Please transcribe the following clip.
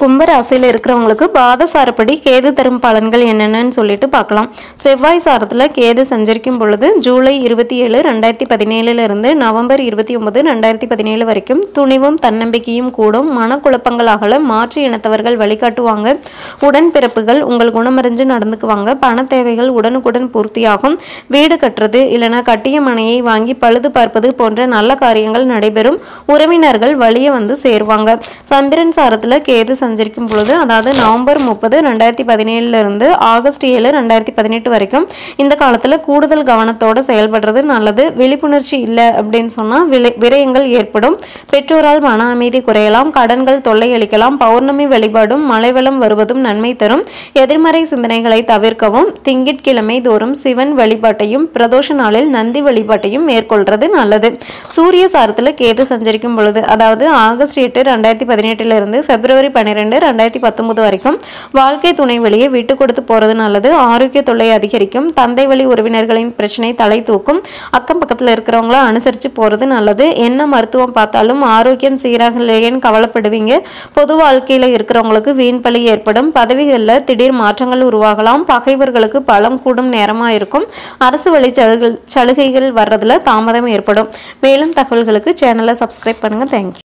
கும்பராசியில் இருக்கிறவங்களுக்கு பாத சாரப்படி கேது தரும் பலன்கள் என்னென்னு சொல்லிட்டு பார்க்கலாம். செவ்வாய் சாரத்தில் கேது சஞ்சரிக்கும் பொழுது ஜூலை இருபத்தி ஏழு ரெண்டாயிரத்தி பதினேழுலேருந்து நவம்பர் இருபத்தி ஒன்பது ரெண்டாயிரத்தி பதினேழு வரைக்கும் துணிவும் தன்னம்பிக்கையும் கூடும். மனக்குழப்பங்கள் அகல மாற்று இனத்தவர்கள் வழிகாட்டுவாங்க. உடன் பிறப்புகள் உங்கள் குணமறிஞ்சு நடந்துக்குவாங்க. பண தேவைகள் உடனுக்குடன் பூர்த்தியாகும். வீடு கட்டுறது இல்லைன்னா கட்டிய மனையை வாங்கி பழுது பார்ப்பது போன்ற நல்ல காரியங்கள் நடைபெறும். உறவினர்கள் வழியே வந்து சேருவாங்க. சந்திரன் சாரத்தில் கேது சஞ்சரிக்கும் பொழுது அதாவது நவம்பர் முப்பது ரெண்டாயிரத்தி பதினேழுலேருந்து ஆகஸ்ட் ஏழு ரெண்டாயிரத்தி பதினெட்டு வரைக்கும் இந்த காலத்தில் கூடுதல் கவனத்தோடு செயல்படுறது நல்லது. விழிப்புணர்ச்சி இல்லை அப்படின்னு சொன்னால் விலை விரயங்கள் ஏற்படும். பெற்றோரால் மன அமைதி குறையலாம். கடன்கள் தொல்லை அளிக்கலாம் பௌர்ணமி வழிபாடும் மழை வருவதும் நன்மை தரும். எதிர்மறை சிந்தனைகளை தவிர்க்கவும் திங்கட்கிழமை தோறும் சிவன் வழிபாட்டையும் பிரதோஷ நாளில் நந்தி வழிபாட்டையும் மேற்கொள்றது நல்லது. சூரிய சாரத்தில் கேது சஞ்சரிக்கும் பொழுது அதாவது ஆகஸ்ட் எட்டு ரெண்டாயிரத்தி பதினெட்டுல இருந்து பிப்ரவரி பன்னிரெண்டு ரெண்டாயிரத்தி பத்தொன்பது வரைக்கும் வாழ்க்கை துணை வழியை விட்டு கொடுத்து போறது நல்லது. ஆரோக்கிய தொல்லை அதிகரிக்கும். தந்தை வழி உறவினர்களின் பிரச்சனை தலை தூக்கும். அக்கம் பக்கத்தில் இருக்கிறவங்கள அனுசரித்து போறது நல்லது. என்ன மருத்துவம் பார்த்தாலும் ஆரோக்கியம் சீராக இல்லையேன்னு கவலைப்படுவீங்க. பொது வாழ்க்கையில் இருக்கிறவங்களுக்கு வீண் பழி ஏற்படும். பதவிகளில் திடீர் மாற்றங்கள் உருவாகலாம். பகைவர்களுக்கு பலம் கூடும் நேரமாக இருக்கும். அரசு வழி சலுகைகள் வர்றதுல தாமதம் ஏற்படும். மேலும் தகவல்களுக்கு சேனலை சப்ஸ்கிரைப் பண்ணுங்க. தேங்க்யூ